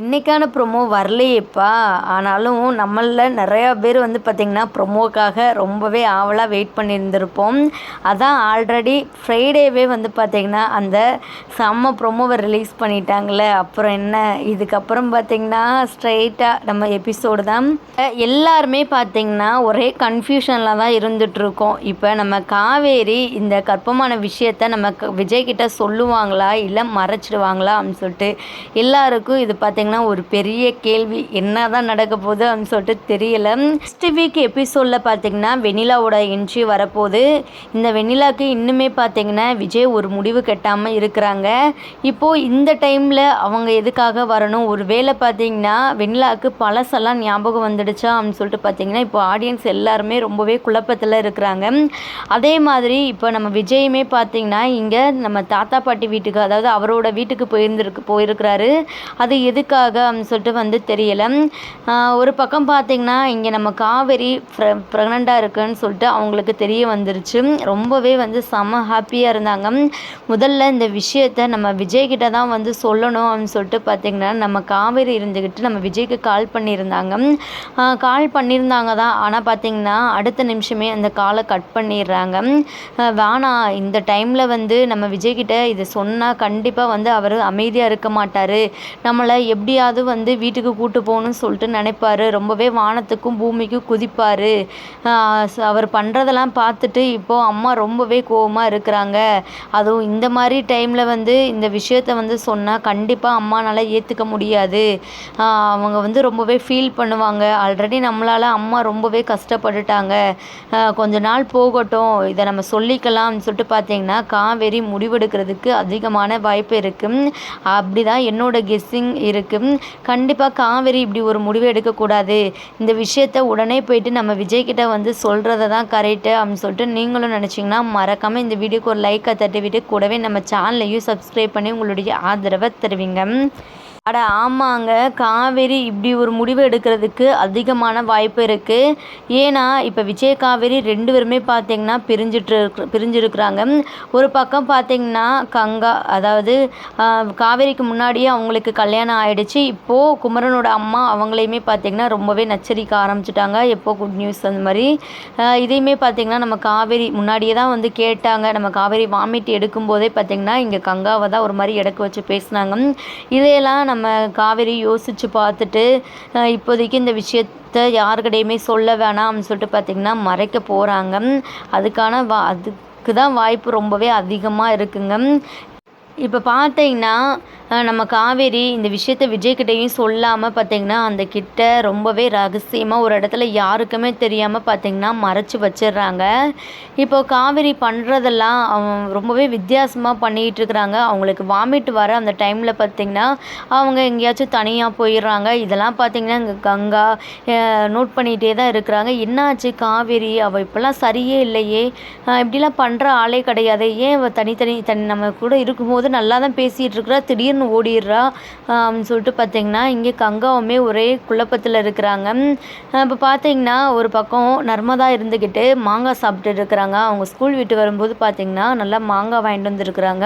இன்றைக்கான ப்ரொமோ வரலையேப்பா. ஆனாலும் நம்மளில் நிறையா பேர் வந்து பார்த்திங்கன்னா ப்ரொமோக்காக ரொம்பவே ஆவலாக வெயிட் பண்ணியிருந்திருப்போம். அதான் ஆல்ரெடி ஃப்ரைடேவே வந்து பார்த்திங்கன்னா அந்த செம்ம ப்ரொமோவை ரிலீஸ் பண்ணிட்டாங்களே. அப்புறம் என்ன? இதுக்கப்புறம் பார்த்திங்கன்னா ஸ்ட்ரைட்டாக நம்ம எபிசோடு தான். எல்லாருமே பார்த்திங்கன்னா ஒரே கன்ஃபியூஷனில் தான் இருந்துகிட்ருக்கோம் இப்போ நம்ம காவேரி இந்த கற்பமான விஷயத்த நம்ம க- விஜய் சொல்லுவாங்களா? இல்லை மறைச்சிடுவாங்களா? அப்படின்னு சொல்லிட்டு எல்லாருக்கும் இது பார்த்திங்கன்னா ஒரு பெரிய கேள்வி என்ன தான் நடக்க போகுது அப்படின்னு சொல்லிட்டு தெரியல. நெக்ஸ்ட் வீக் எபிசோடில் பார்த்தீங்கன்னா வெனிலாவோட என்ட்ரி வரப்போகுது. இந்த வெண்ணிலாக்கு இன்னுமே பார்த்தீங்கன்னா விஜய் ஒரு முடிவு கட்டாமல் இருக்கிறாங்க. இப்போது இந்த டைமில் அவங்க எதுக்காக வரணும்? ஒரு வேளை பார்த்தீங்கன்னா வெனிலாவுக்கு பழசெல்லாம் ஞாபகம் வந்துடுச்சா அப்படின்னு சொல்லிட்டு பார்த்தீங்கன்னா இப்போ ஆடியன்ஸ் எல்லாருமே ரொம்பவே குழப்பத்தில் இருக்கிறாங்க. அதே மாதிரி இப்போ நம்ம விஜயுமே பார்த்திங்கன்னா இங்கே நம்ம தாத்தா பாட்டி வீட்டுக்கு அதாவது அவரோட வீட்டுக்கு போயிருந்துருக்கு போயிருக்கிறாரு. அது எதுக்காக அப்படின்னு சொல்லிட்டு வந்து தெரியலை. ஒரு பக்கம் பார்த்திங்கன்னா இங்கே நம்ம காவேரி ப்ரெக்னெண்ட்டாக இருக்குன்னு சொல்லிட்டு அவங்களுக்கு தெரிய வந்துருச்சு. ரொம்பவே வந்து செம ஹாப்பியாக இருந்தாங்க. முதல்ல இந்த விஷயத்த நம்ம விஜய்கிட்ட தான் வந்து சொல்லணும் அப்படின்னு சொல்லிட்டு பார்த்தீங்கன்னா நம்ம காவேரி இருந்துக்கிட்டு நம்ம விஜய்க்கு கால் பண்ணியிருந்தாங்க. கால் பண்ணியிருந்தாங்க தான். ஆனால் பார்த்திங்கன்னா அடுத்த நிமிஷமே அந்த காலை கட் பண்ணிடுறாங்க. வேணாம் இந்த டைமில் வந்து நம்ம விஜய்கிட்ட இதை சொன்னால் கண்டிப்பாக வந்து அவர் அமைதியாக இருக்க மாட்டார். நம்மளை எப்படியாவது வந்து வீட்டுக்கு கூட்டு போகணும்னு சொல்லிட்டு நினைப்பாரு. ரொம்பவே வானத்துக்கும் பூமிக்கும் குதிப்பார். அவர் பண்ணுறதெல்லாம் பார்த்துட்டு இப்போது அம்மா ரொம்பவே கோவமாக இருக்கிறாங்க. அதுவும் இந்த மாதிரி டைமில் வந்து இந்த விஷயத்த வந்து சொன்னால் கண்டிப்பாக அம்மானால் ஏற்றுக்க முடியாது. அவங்க வந்து ரொம்பவே ஃபீல் பண்ணுவாங்க. ஆல்ரெடி நம்மளால் அம்மா ரொம்பவே கஷ்டப்பட்டுட்டாங்க. கொஞ்ச நாள் போகட்டும். இதை நம்ம சொல்லிக்கலாம்னு சொல்லிட்டு பார்த்தீங்கன்னா காவேரி முடிவெடுக்கிறதுக்கு அதிகமான வாய்ப்பு இருக்குது அப்படி தான் என்னோட கெஸ்ஸிங் இருக்குது கண்டிப்பாக காவேரி இப்படி ஒரு முடிவு எடுக்கக்கூடாது. இந்த விஷயத்த உடனே போயிட்டு நம்ம விஜய் கிட்ட வந்து சொல்கிறத தான் கரெக்டு அப்படின்னு சொல்லிட்டு நீங்களும் நினச்சிங்கன்னா மறக்காமல் இந்த வீடியோக்கு ஒரு லைக்கை தட்டி விட்டு கூடவே நம்ம சேனலையும் சப்ஸ்கிரைப் பண்ணி உங்களுடைய ஆதரவை தருவீங்க. அட ஆமாங்க காவேரி இப்படி ஒரு முடிவு எடுக்கிறதுக்கு அதிகமான வாய்ப்பு இருக்குது ஏன்னா இப்போ விஜய காவேரி ரெண்டு பேருமே பார்த்தீங்கன்னா பிரிஞ்சிட்டு பிரிஞ்சிருக்கிறாங்க. ஒரு பக்கம் பார்த்தீங்கன்னா கங்கா அதாவது காவேரிக்கு முன்னாடியே அவங்களுக்கு கல்யாணம் ஆயிடுச்சு. இப்போது குமரனோட அம்மா அவங்களையுமே பார்த்தீங்கன்னா ரொம்பவே நச்சரிக்க ஆரம்பிச்சிட்டாங்க. எப்போ குட் நியூஸ் அந்த மாதிரி. இதையுமே பார்த்தீங்கன்னா நம்ம காவேரி முன்னாடியே தான் வந்து கேட்டாங்க. நம்ம காவேரி வாமிட் எடுக்கும்போதே பார்த்தீங்கன்னா இங்கே கங்காவை தான் ஒரு மாதிரி இடக்கு வச்சு பேசினாங்க. இதையெல்லாம் நம்ம காவேரி யோசித்து பார்த்துட்டு இப்போதைக்கு இந்த விஷயத்த யாருக்கிட்டையுமே சொல்ல வேணாம்னு சொல்லிட்டு பார்த்திங்கன்னா மறைக்க போகிறாங்க அதுக்கான வா அதுக்கு தான் வாய்ப்பு ரொம்பவே அதிகமாக இருக்குங்க. இப்போ பார்த்தீங்கன்னா நம்ம காவேரி இந்த விஷயத்த விஜய்கிட்டையும் சொல்லாமல் பார்த்தீங்கன்னா அந்த கிட்ட ரொம்பவே ரகசியமாக ஒரு இடத்துல யாருக்குமே தெரியாமல் பார்த்தீங்கன்னா மறைச்சி வச்சிடுறாங்க. இப்போ காவேரி பண்ணுறதெல்லாம் அவங்க ரொம்பவே வித்தியாசமாக பண்ணிகிட்டு இருக்கிறாங்க. அவங்களுக்கு வாமிட் வர அந்த டைமில் பார்த்திங்கன்னா அவங்க எங்கேயாச்சும் தனியாக போயிடுறாங்க. இதெல்லாம் பார்த்தீங்கன்னா இங்கே கங்கா நோட் பண்ணிகிட்டே தான் இருக்கிறாங்க. என்னாச்சு காவேரி? அவள் இப்போல்லாம் சரியே இல்லையே. இப்படிலாம் பண்ணுற ஆளே கிடையாது. ஏன் அவள் தனித்தனி தனி நம்ம கூட இருக்கும்போது நல்லா தான் பேசிகிட்டு இருக்கிறா? திடீர்னு ஓடிடுறா அப்படின்னு சொல்லிட்டு பார்த்தீங்கன்னா இங்கே கங்காவுமே ஒரே குழப்பத்தில் இருக்கிறாங்க. இப்போ பார்த்தீங்கன்னா ஒரு பக்கம் நர்மதா இருந்துக்கிட்டு மாங்காய் சாப்பிட்டு இருக்கிறாங்க. அவங்க ஸ்கூல் விட்டு வரும்போது பார்த்தீங்கன்னா நல்லா மாங்காய் வாங்கிட்டு வந்துருக்குறாங்க.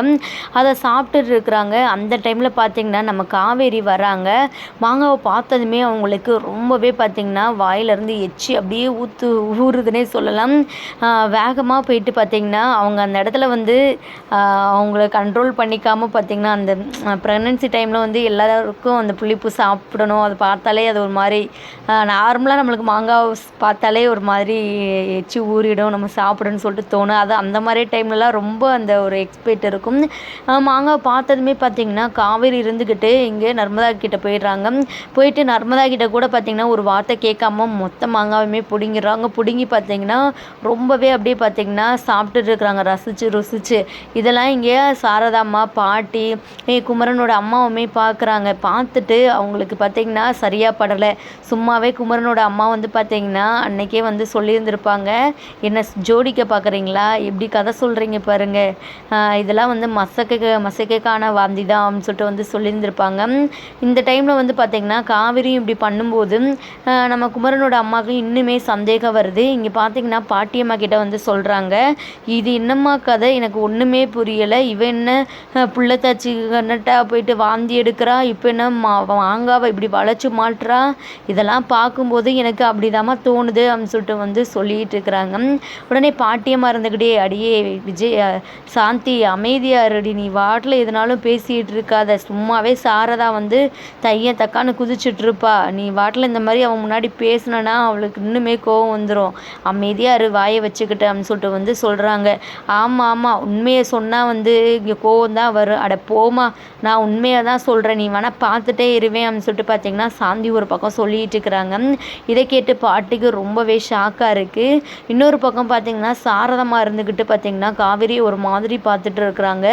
அதை சாப்பிட்டுட்டு இருக்கிறாங்க. அந்த டைமில் பார்த்தீங்கன்னா நம்ம காவேரி வராங்க. மாங்காவை பார்த்ததுமே அவங்களுக்கு ரொம்பவே பார்த்தீங்கன்னா வாயிலிருந்து எச்சி அப்படியே ஊற்று ஊறுதுன்னே சொல்லலாம். வேகமாக போயிட்டு பார்த்தீங்கன்னா அவங்க அந்த இடத்துல வந்து அவங்கள கண்ட்ரோல் பண்ணிக்காமல் பார்த்தீங்கன்னா அந்த ப்ரெக்னென்சி டைமில் வந்து எல்லாருக்கும் அந்த புளிப்பு சாப்பிடணும். அது பார்த்தாலே அது ஒரு மாதிரி நார்மலாக நம்மளுக்கு மாங்காய் பார்த்தாலே ஒரு மாதிரி எச்சி ஊறிடும். நம்ம சாப்பிடணும்னு சொல்லிட்டு தோணும். அது அந்த மாதிரி டைம்லலாம் ரொம்ப அந்த ஒரு எக்ஸ்பெக்ட் இருக்கும். மாங்காய் பார்த்ததுமே பார்த்திங்கன்னா காவேரி இருந்துக்கிட்டு இங்கே நர்மதா கிட்டே போயிடுறாங்க. போயிட்டு நர்மதா கிட்டே கூட பார்த்திங்கன்னா ஒரு வார்த்தை கேட்காம மொத்த மாங்காவையுமே பிடுங்கிடுறாங்க. பிடுங்கி பார்த்திங்கன்னா ரொம்பவே அப்படியே பார்த்தீங்கன்னா சாப்பிட்டுட்டு இருக்கிறாங்க. ரசிச்சு ருசிச்சு. இதெல்லாம் இங்கே சாரதாம்மா பாட்டி குமர குமரனோட அம்மாவுமே பார்க்குறாங்க பார்த்துட்டு அவங்களுக்கு பார்த்தீங்கன்னா சரியாக படலை. சும்மாவே குமரனோட அம்மா வந்து பார்த்தீங்கன்னா அன்னைக்கே வந்து சொல்லியிருந்திருப்பாங்க. என்ன ஜோடிக்க பார்க்குறீங்களா எப்படி கதை சொல்கிறீங்க பாருங்கள் இதெல்லாம் வந்து மசக்க மசக்கைக்கான வாந்தி தான் அப்படின்னு சொல்லிட்டு வந்து சொல்லியிருந்திருப்பாங்க. இந்த டைமில் வந்து பார்த்தீங்கன்னா காவிரியும் இப்படி பண்ணும்போது நம்ம குமரனோட அம்மாவுக்கு இன்னுமே சந்தேகம் வருது. இங்கே பார்த்தீங்கன்னா பாட்டியம்மா கிட்ட வந்து சொல்கிறாங்க இது என்னம்மா கதை? எனக்கு ஒன்றுமே புரியலை. இவன் என்ன புள்ளத்தாச்சி கண்ணட்டா போயிட்டு வாந்தி எடுக்கிறா இப்போ என்ன மா மாங்காவை இப்படி வளைச்சி மாட்டுறா? இதெல்லாம் பார்க்கும்போது எனக்கு அப்படிதாம்மா தோணுது அப்படின்னு சொல்லிட்டு வந்து சொல்லிட்டு இருக்கிறாங்க. உடனே பாட்டியம்மா இருந்துக்கிட்டே அடியே விஜய் சாந்தி அமைதியாக இருடி நீ வாட்டில் எதுனாலும் பேசிகிட்டு இருக்காத. சும்மாவே சாரதா வந்து தைய தக்கான்னு குதிச்சிட்ருப்பா இருப்பா. நீ வாட்டில் இந்த மாதிரி அவன் முன்னாடி பேசுனனா அவளுக்கு இன்னுமே கோவம் வந்துடும் அமைதியாக இரு வாயை வச்சுக்கிட்டு அப்படின்னு சொல்லிட்டு வந்து சொல்கிறாங்க ஆமாம் ஆமாம் உண்மையை சொன்னால் வந்து இங்கே கோவம் தான் வரும். அட போமா நான் உண்மையாக தான் சொல்கிறேன் நீ வேணால் பார்த்துட்டே இருவேன் அப்படின்னு சொல்லிட்டு பார்த்தீங்கன்னா சாந்தி ஒரு பக்கம் சொல்லிட்டு இருக்கிறாங்க. இதை கேட்டு பாட்டிக்கு ரொம்பவே ஷாக்காக இருக்குது இன்னொரு பக்கம் பார்த்தீங்கன்னா சாரதமாக இருந்துக்கிட்டு பார்த்தீங்கன்னா காவேரி ஒரு மாதிரி பார்த்துட்டு இருக்கிறாங்க.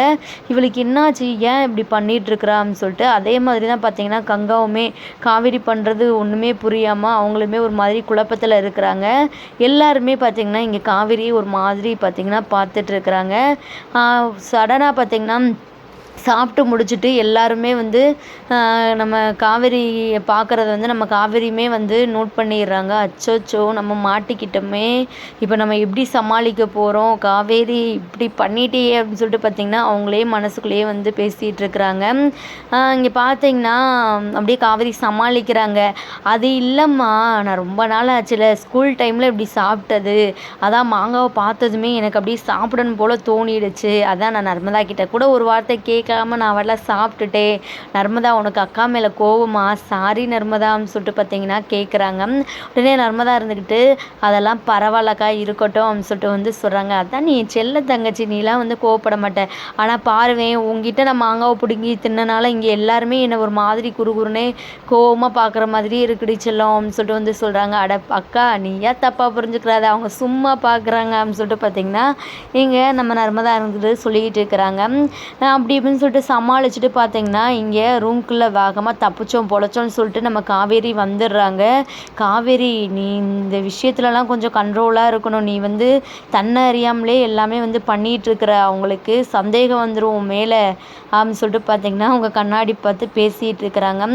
இவளுக்கு என்னாச்சு? ஏன் இப்படி பண்ணிட்டு இருக்கிறா அப்படின்னு சொல்லிட்டு அதே மாதிரி தான் பார்த்தீங்கன்னா கங்காவுமே காவேரி பண்ணுறது ஒன்றுமே புரியாமல் அவங்களுமே ஒரு மாதிரி குழப்பத்தில் இருக்கிறாங்க. எல்லாருமே பார்த்தீங்கன்னா இங்கே காவேரி ஒரு மாதிரி பார்த்தீங்கன்னா பார்த்துட்டு இருக்கிறாங்க. சடனாக பார்த்தீங்கன்னா சாப்பிட்டு முடிச்சுட்டு எல்லாருமே வந்து நம்ம காவேரியை பார்க்குறத வந்து நம்ம காவேரியுமே வந்து நோட் பண்ணிடுறாங்க. அச்சோச்சோ நம்ம மாட்டிக்கிட்டோமே. இப்போ நம்ம எப்படி சமாளிக்க போகிறோம் காவேரி இப்படி பண்ணிட்டே அப்படின்னு சொல்லிட்டு பார்த்திங்கன்னா அவங்களே மனசுக்குள்ளேயே வந்து பேசிகிட்டு இருக்கிறாங்க. இங்கே பார்த்தீங்கன்னா அப்படியே காவேரி சமாளிக்கிறாங்க. அது இல்லைம்மா நான் ரொம்ப நாள் ஆச்சுல ஸ்கூல் டைமில் இப்படி சாப்பிட்டது. அதான் மாங்காவை பார்த்ததுமே எனக்கு அப்படியே சாப்பிடணும் போல் தோணிடுச்சு. அதான் நான் நர்மதா கிட்ட கூட ஒரு வார்த்தை கேட்காம நான் அவெல்லாம் சாப்பிட்டுட்டே. நர்மதா உனக்கு அக்கா மேலே கோவமா? சாரி நர்மதான்னு சொல்லிட்டு பார்த்தீங்கன்னா கேட்குறாங்க உடனே நர்மதா இருந்துக்கிட்டு அதெல்லாம் பரவாயில்லக்கா இருக்கட்டும் அப்படின்னு சொல்லிட்டு வந்து சொல்கிறாங்க அதான் நீ செல்ல தங்கச்சி நீலாம் வந்து கோவப்பட மாட்டேன் ஆனால் பாருவேன் உங்ககிட்ட நான் மாங்காவை பிடுங்கி தின்னனால இங்கே எல்லாருமே என்னை ஒரு மாதிரி குறுகுறுனே கோவமாக பார்க்குற மாதிரி இருக்குடி செல்லம் அப்படின்னு சொல்லிட்டு வந்து சொல்கிறாங்க அட அக்கா நீ ஏன் தப்பாக புரிஞ்சுக்கிறாத? அவங்க சும்மா பார்க்குறாங்க அப்படின்னு சொல்லிட்டு பார்த்தீங்கன்னா இங்கே நம்ம நர்மதா இருந்துட்டு சொல்லிக்கிட்டு இருக்கிறாங்க. அப்படி இப்படின்னு அப்படின்னு சொல்லிட்டு சமாளிச்சுட்டு பார்த்தீங்கன்னா இங்கே ரூம்குள்ளே வேகமாக தப்பிச்சோம் பொழைச்சோம்னு சொல்லிட்டு நம்ம காவேரி வந்துடுறாங்க. காவேரி நீ இந்த விஷயத்துலலாம் கொஞ்சம் கண்ட்ரோலாக இருக்கணும். நீ வந்து தன்னை அறியாமலே எல்லாமே வந்து பண்ணிட்டு இருக்கிற அவங்களுக்கு சந்தேகம் வந்துடும் மேலே அப்படின்னு சொல்லிட்டு பார்த்தீங்கன்னா அவங்க கண்ணாடி பார்த்து பேசிகிட்டு இருக்கிறாங்க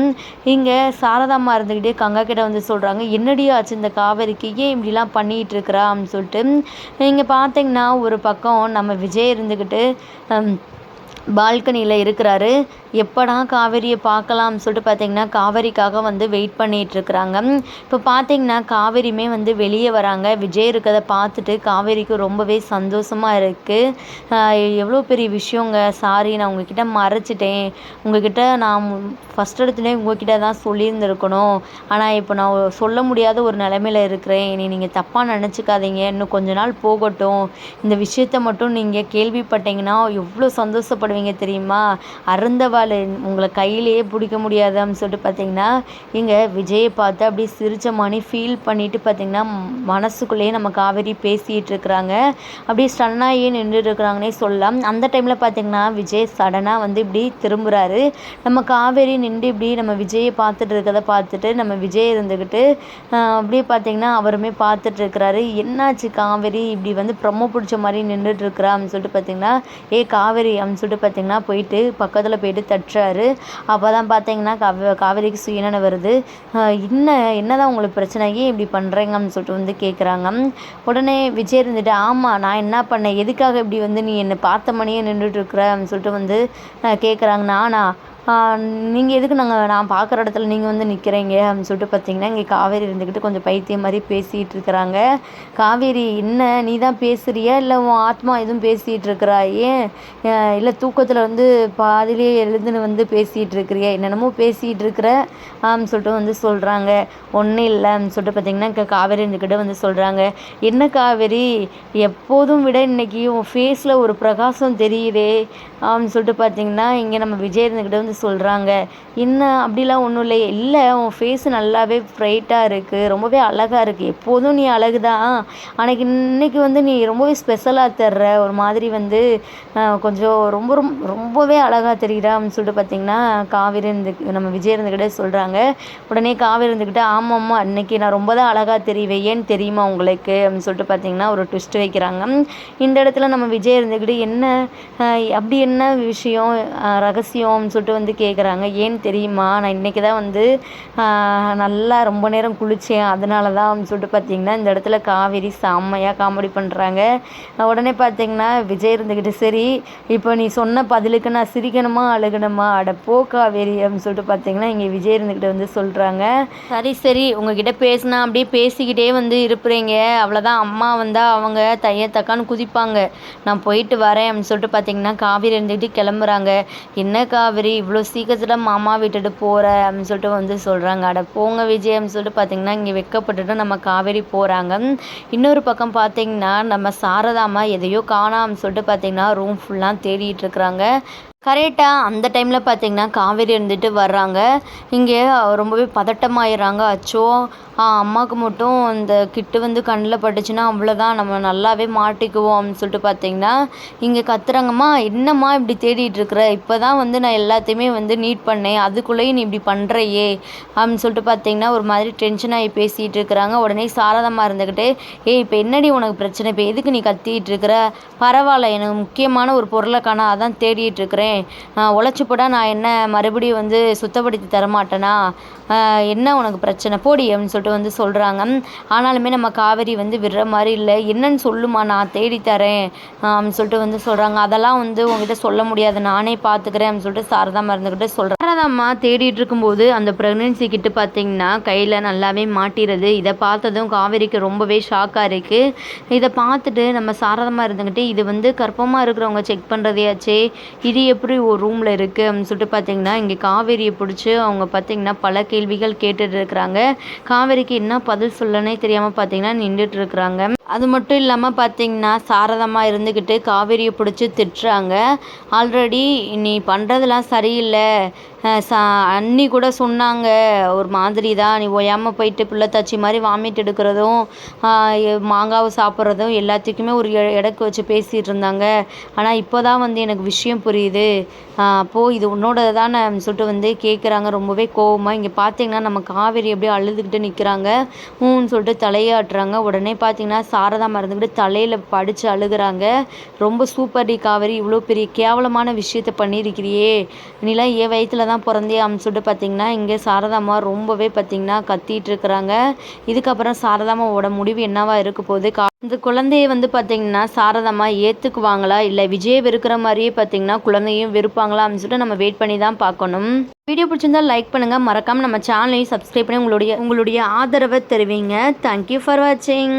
இங்கே சாரதாம்மா இருந்துக்கிட்டே கங்கா கிட்ட வந்து சொல்கிறாங்க என்னடி ஆச்சு இந்த காவேரிக்கு? ஏன் இப்படிலாம் பண்ணிகிட்டு இருக்கிறா அப்படின்னு சொல்லிட்டு. இங்கே பார்த்தீங்கன்னா ஒரு பக்கம் நம்ம விஜய் இருந்துக்கிட்டு பால்கனியில் இருக்கிறாரு. எப்படா காவேரியை பார்க்கலாம்னு சொல்லிட்டு பார்த்தீங்கன்னா காவேரிக்காக வந்து வெயிட் பண்ணிகிட்ருக்குறாங்க இப்போ பார்த்தீங்கன்னா காவேரியுமே வந்து வெளியே வராங்க. விஜய் இருக்கிறத பார்த்துட்டு காவேரிக்கு ரொம்பவே சந்தோஷமாக இருக்குது எவ்வளோ பெரிய விஷயங்க. சாரி நான் உங்ககிட்ட மறைச்சிட்டேன். உங்ககிட்ட நான் ஃபஸ்ட் இடத்துலேயே உங்ககிட்ட தான் சொல்லியிருந்துருக்கணும். ஆனால் இப்போ நான் சொல்ல முடியாத ஒரு நிலமையில இருக்கிறேன். இனி நீங்கள் தப்பாக நினச்சிக்காதீங்க. இன்னும் கொஞ்ச நாள் போகட்டும். இந்த விஷயத்த மட்டும் நீங்கள் கேள்விப்பட்டீங்கன்னா எவ்வளோ சந்தோஷப்படுவீங்க தெரியுமா? அருந்தவாள் உங்களை கையிலேயே பிடிக்க முடியாதான்னு சொல்லிட்டு பார்த்தீங்கன்னா இங்கே விஜயை பார்த்து அப்படியே சிரிச்ச மாதிரி ஃபீல் பண்ணிட்டு பார்த்தீங்கன்னா மனசுக்குள்ளேயே நம்ம காவேரி பேசிகிட்டு இருக்கிறாங்க. அப்படியே ஸ்டன்னாகியே நின்றுட்டு இருக்கிறாங்கன்னே சொல்லலாம். அந்த டைமில் பார்த்தீங்கன்னா விஜய் சடனாக வந்து இப்படி திரும்புகிறாரு நம்ம காவேரி நின்று இப்படி நம்ம விஜயை பார்த்துட்டு இருக்கிறத பார்த்துட்டு நம்ம விஜய் இருந்துக்கிட்டு அப்படியே பார்த்தீங்கன்னா அவருமே பார்த்துட்டு இருக்கிறாரு. என்னாச்சு காவேரி? இப்படி வந்து ப்ரொமோ பிடிச்ச மாதிரி நின்றுட்டு இருக்கிறா அப்படின்னு சொல்லிட்டு பார்த்தீங்கன்னா ஏ காவேரி அப்படின்னு சொல்லிட்டு பார்த்திங்கன்னா போயிட்டு பக்கத்தில் போயிட்டு தட்டுறாரு. அப்போ தான் பார்த்தீங்கன்னா காவ காவேரிக்கு சுயநனை வருது. என்ன என்னதான் உங்களுக்கு பிரச்சனை? இப்படி பண்ணுறீங்க அப்படின்னு சொல்லிட்டு வந்து கேட்குறாங்க உடனே விஜய் இருந்துட்டு ஆமாம் நான் என்ன பண்ணேன்? எதுக்காக இப்படி வந்து நீ என்னை பார்த்த மணியே நின்றுட்டு இருக்கிற? அப்படின்னு சொல்லிட்டு வந்து கேட்குறாங்க நானா? நீங்கள் எதுக்கு நாங்கள் நான் பார்க்குற இடத்துல நீங்கள் வந்து நிற்கிறீங்க அப்படின்னு சொல்லிட்டு பார்த்தீங்கன்னா இங்கே காவேரி இருந்துக்கிட்டு கொஞ்சம் பைத்தியம் மாதிரி பேசிகிட்டு இருக்கிறாங்க. காவேரி என்ன நீ தான் பேசுறியா? இல்லை உன் ஆத்மா எதுவும் பேசிகிட்டு இருக்கிறா? ஏன்? இல்லை தூக்கத்தில் வந்து பாதியிலேயே எழுந்துன்னு வந்து பேசிகிட்டு இருக்கிறியா? என்னென்னமோ பேசிகிட்டு இருக்கிற அப்படின்னு சொல்லிட்டு வந்து சொல்கிறாங்க ஒன்றும் இல்லை அப்படின்னு சொல்லிட்டு பார்த்தீங்கன்னா இங்கே காவேரி இருந்துக்கிட்ட வந்து சொல்கிறாங்க என்ன காவேரி? எப்போதும் விட இன்றைக்கி உன் ஃபேஸில் ஒரு பிரகாசம் தெரியுதே அப்படின்னு சொல்லிட்டு பார்த்தீங்கன்னா இங்கே நம்ம விஜய் இருந்துக்கிட்ட வந்து சொல்கிறாங்க என்ன? அப்படிலாம் ஒன்றும் இல்லை இல்லை உன் ஃபேஸ் நல்லாவே ப்ரைட்டாக இருக்குது ரொம்பவே அழகாக இருக்குது எப்போதும் நீ அழகு தான் ஆனால் இன்னைக்கு வந்து நீ ரொம்பவே ஸ்பெஷலாக தர்ற. ஒரு மாதிரி வந்து கொஞ்சம் ரொம்ப ரொம்ப ரொம்பவே அழகாக தெரிகிறா அப்படின்னு சொல்லிட்டு பார்த்தீங்கன்னா காவேரி இருந்து நம்ம விஜய் இருந்துக்கிட்டே சொல்கிறாங்க உடனே காவேரி ஆமாம் ஆமாம்மா இன்னைக்கு நான் ரொம்ப தான் அழகாக தெரிவேன் தெரியுமா உங்களுக்கு? அப்படின்னு சொல்லிட்டு பார்த்தீங்கன்னா ஒரு ட்விஸ்ட் வைக்கிறாங்க. இந்த இடத்துல நம்ம விஜய் இருந்துக்கிட்டு என்ன? அப்படி என்ன விஷயம்? ரகசியம்னு சொல்லிட்டு வந்து கேட்குறாங்க ஏன்னு தெரியுமா? நான் இன்றைக்கி தான் வந்து நல்லா ரொம்ப நேரம் குளித்தேன் அதனால தான் அப்படின்னு சொல்லிட்டு பார்த்தீங்கன்னா இந்த இடத்துல காவேரி செம்மையாக காமெடி பண்ணுறாங்க உடனே பார்த்தீங்கன்னா விஜய் இருந்துக்கிட்டு சரி இப்போ நீ சொன்ன பதிலுக்கு நான் சிரிக்கணுமா அழுகணுமா? அட போ காவேரி அப்படின்னு சொல்லிட்டு பார்த்தீங்கன்னா இங்கே விஜய் இருந்துக்கிட்டு வந்து சொல்கிறாங்க சரி சரி உங்ககிட்ட பேசினா அப்படியே பேசிக்கிட்டே வந்து இருப்புறீங்க அவ்வளோதான் அம்மா வந்தால் அவங்க தைய தக்கான்னு குதிப்பாங்க. நான் போயிட்டு வரேன் அப்படின்னு சொல்லிட்டு பார்த்தீங்கன்னா காவேரி இருந்துக்கிட்டு கிளம்புறாங்க. என்ன காவேரி இவ்வளோ சீக்கிரத்தில் மாமா விட்டுட்டு போகிற அப்படின்னு சொல்லிட்டு வந்து சொல்கிறாங்க அட போங்க விஜய் அப்படின்னு சொல்லிட்டு பார்த்தீங்கன்னா இங்கே வெக்கப்பட்டுட்டு நம்ம காவேரி போகிறாங்க இன்னொரு பக்கம் பார்த்தீங்கன்னா நம்ம சாரதாமா எதையோ காணாம்னு சொல்லிட்டு பார்த்தீங்கன்னா ரூம் ஃபுல்லாக தேடிட்டு இருக்கிறாங்க. கரெக்டாக அந்த டைமில் பார்த்தீங்கன்னா காவேரி இருந்துட்டு வர்றாங்க. இங்கே ரொம்பவே பதட்டமாயிடுறாங்க அச்சோ அம்மாவுக்கு மட்டும் அந்த கிட்டு வந்து கண்ணில் பட்டுச்சுன்னா அவ்வளோதான் நம்ம நல்லாவே மாட்டிக்குவோம் அப்படின்னு சொல்லிட்டு பார்த்தீங்கன்னா இங்கே கத்துறாங்கம்மா என்னம்மா இப்படி தேடிட்டுருக்குற இப்போ தான் வந்து நான் எல்லாத்தையுமே வந்து நீட் பண்ணேன். அதுக்குள்ளேயும் நீ இப்படி பண்ணுறையே அப்படின்னு சொல்லிட்டு பார்த்தீங்கன்னா ஒரு மாதிரி டென்ஷன் ஆகி பேசிகிட்டு இருக்கிறாங்க. உடனே சாரதமாக இருந்துக்கிட்டு ஏய் இப்போ என்னடி உனக்கு பிரச்சனை? இப்போ எதுக்கு நீ கத்திட்டு இருக்கிற? பரவாயில்ல எனக்கு முக்கியமான ஒரு பொருளை காணா அதான் தேடிட்டு இருக்கிறேன். உழைச்சி போடா நான் என்ன மறுபடியும் வந்து சுத்தப்படுத்தி தரமாட்டேனா? என்ன உனக்கு பிரச்சனை? போடி அப்படின்னு சொல்லிட்டு வந்து சொல்கிறாங்க ஆனாலுமே நம்ம காவேரி வந்து விடுற மாதிரி இல்லை. என்னன்னு சொல்லுமா நான் தேடித்தரேன் அப்படின்னு சொல்லிட்டு வந்து சொல்கிறாங்க அதெல்லாம் வந்து உங்ககிட்ட சொல்ல முடியாது. நானே பார்த்துக்கிறேன் அப்படின்னு சொல்லிட்டு சாரதா மருந்துக்கிட்ட சொல்கிறேன் சாரதாம்மா தேடிட்டு இருக்கும்போது அந்த ப்ரெக்னென்சி கிட்ட பார்த்தீங்கன்னா கையில் நல்லாவே மாட்டிடுது இதை பார்த்ததும் காவேரிக்கு ரொம்பவே ஷாக்காக இருக்குது இதை பார்த்துட்டு நம்ம சாரதமாக இருந்துக்கிட்டு இது வந்து கர்ப்பமாக இருக்கிறவங்க செக் பண்ணுறதையாச்சே இது எப்படி ஒரு ரூமில் இருக்குது அப்படின்னு சொல்லிட்டு பார்த்தீங்கன்னா இங்கே காவேரியை பிடிச்சி அவங்க பார்த்தீங்கன்னா பல கேள்விகள் கேட்டுட்டு இருக்கிறாங்க. காவேரிக்கு என்ன பதில் சொல்லனே தெரியாமல் பார்த்தீங்கன்னா நின்றுட்டு இருக்கிறாங்க. அது மட்டும் இல்லாமல் பார்த்தீங்கன்னா சாரதமாக இருந்துக்கிட்டு காவேரியை பிடிச்சி திட்டுறாங்க. ஆல்ரெடி நீ பண்ணுறதெல்லாம் சரியில்லை. சா அண்ணி கூட சொன்னாங்க. ஒரு மாதிரி தான் நீ ஓயாமல் போயிட்டு பிள்ளை தச்சி மாதிரி வாமிட் எடுக்கிறதும் மாங்காவை சாப்பிட்றதும் எல்லாத்துக்குமே ஒரு எ- வச்சு பேசிகிட்டு இருந்தாங்க. ஆனால் இப்போ தான் வந்து எனக்கு விஷயம் புரியுது. அப்போது இது உன்னோட தானே சொல்லிட்டு வந்து கேட்குறாங்க ரொம்பவே கோவமாக இங்கே பார்த்தீங்கன்னா நம்ம காவேரி அப்படியே அழுதுகிட்டு நிற்கிறாங்க ஊன்னு சொல்லிட்டு தலையாட்டுறாங்க. உடனே பார்த்தீங்கன்னா சாரதா மறந்துக்கிட்டு தலையில் படித்து அழுகிறாங்க. ரொம்ப சூப்பர் டி காவேரி இவ்வளோ பெரிய கேவலமான விஷயத்த பண்ணியிருக்கிறியே. நீலாம் ஏன் வயித்துல தான் பிறந்தே அப்படின்னு சொல்லிட்டு பார்த்தீங்கன்னா இங்கே சாரதாம்மா ரொம்பவே பார்த்தீங்கன்னா கத்திட்டு இருக்கிறாங்க. இதுக்கப்புறம் சாரதாமாவோட முடிவு என்னவா இருக்க போகுது? கா இந்த குழந்தைய வந்து பார்த்தீங்கன்னா சாரதாம்மா ஏற்றுக்குவாங்களா இல்லை விஜய் வெறுக்கிற மாதிரியே பார்த்தீங்கன்னா குழந்தையும் வெறுப்பாங்களா அப்படின்னு சொல்லிட்டு நம்ம வெயிட் பண்ணி தான் பார்க்கணும். வீடியோ பிடிச்சிருந்தா லைக் பண்ணுங்கள் மறக்காமல் நம்ம சேனலையும் சப்ஸ்கிரைப் பண்ணி உங்களுடைய உங்களுடைய ஆதரவை தெரிவிங்க. தேங்க்யூ ஃபார் வாட்சிங்